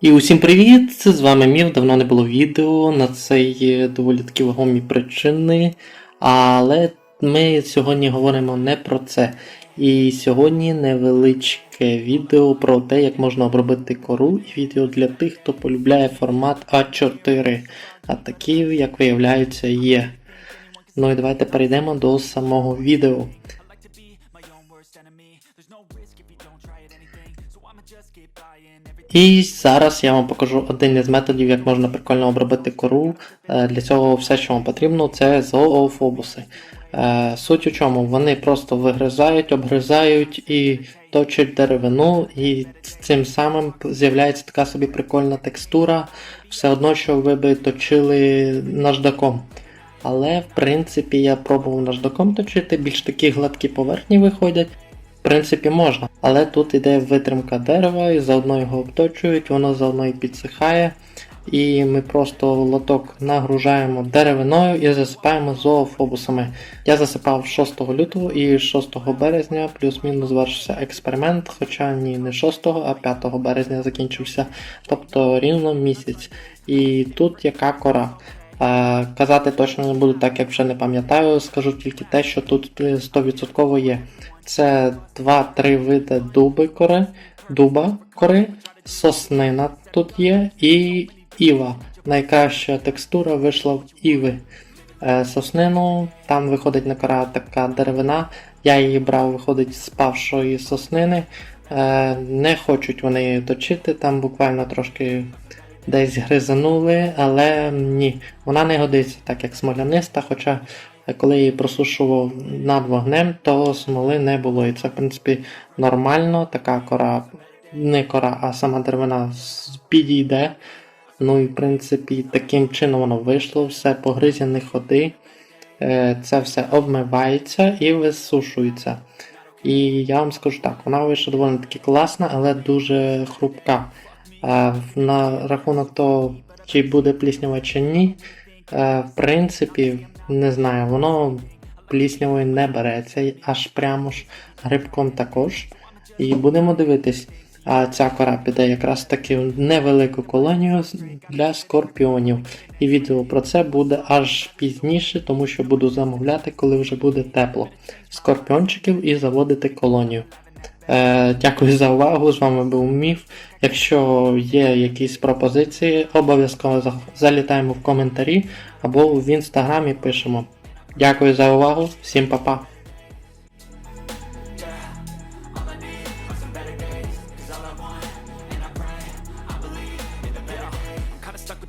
І усім привіт! Це З вами Мів. Давно не було відео. На це є доволі такі вагомі причини. Але ми сьогодні говоримо не про це. І сьогодні невеличке відео про те, як можна обробити кору, і відео для тих, хто полюбляє формат А4. А такі, як виявляється, є. Ну і давайте перейдемо до самого відео. І зараз я вам покажу один із методів, як можна прикольно обробити кору. Е, Для цього все, що вам потрібно, це зоофобуси. Е, Суть у чому? Вони просто вигризають, обгризають і точать деревину, і цим самим з'являється така собі прикольна текстура, все одно, що ви би точили наждаком. Але в принципі я пробував наждаком точити, більш такі гладкі поверхні виходять. Принципі, можна, але тут іде витримка дерева, і заодно його обточують, воно заодно і підсихає. І ми просто лоток нагружаємо деревиною і засипаємо зоофобусами. Я засипав 6 лютого і 6 березня, плюс-мінус завершився експеримент, хоча ні, не 6, а 5 березня закінчився, тобто рівно місяць. І тут яка кора. Е, Казати точно не буду, так як вже не пам'ятаю, скажу тільки те, що тут 100% є. Це 2-3 види дуби кори, дуба кори, соснина тут є і іва. Найкраща текстура вийшла в іви. Е, Соснину, там виходить на кора така деревина. Я її брав, виходить з павшої соснини. Е, Не хочуть вони її точити, там буквально трошки десь гризанули, але ні, вона не годиться так, як смоляниста, хоча коли я її просушував над вогнем, то смоли не було. І це, в принципі, нормально, така кора, не кора, а сама деревина підійде. Ну і в принципі таким чином воно вийшло, все погризяні ходи, е, це все обмивається і висушується. І я вам скажу так, вона вийшла доволі таки класна, але дуже хрупка. Е, На рахунок того, чи буде пліснява чи ні, е, в принципі, не знаю, воно пліснявою не береться, аж прямо ж грибком також. І будемо дивитись. А ця кора піде якраз таки в невелику колонію для скорпіонів. І відео про це буде аж пізніше, тому що буду замовляти, коли вже буде тепло. Скорпіончиків і заводити колонію. Е, дякую за увагу. З вами був Міф. Якщо є якісь пропозиції, обов'язково залітаємо в коментарі або в інстаграмі пишемо. Дякую за увагу, всім па-па.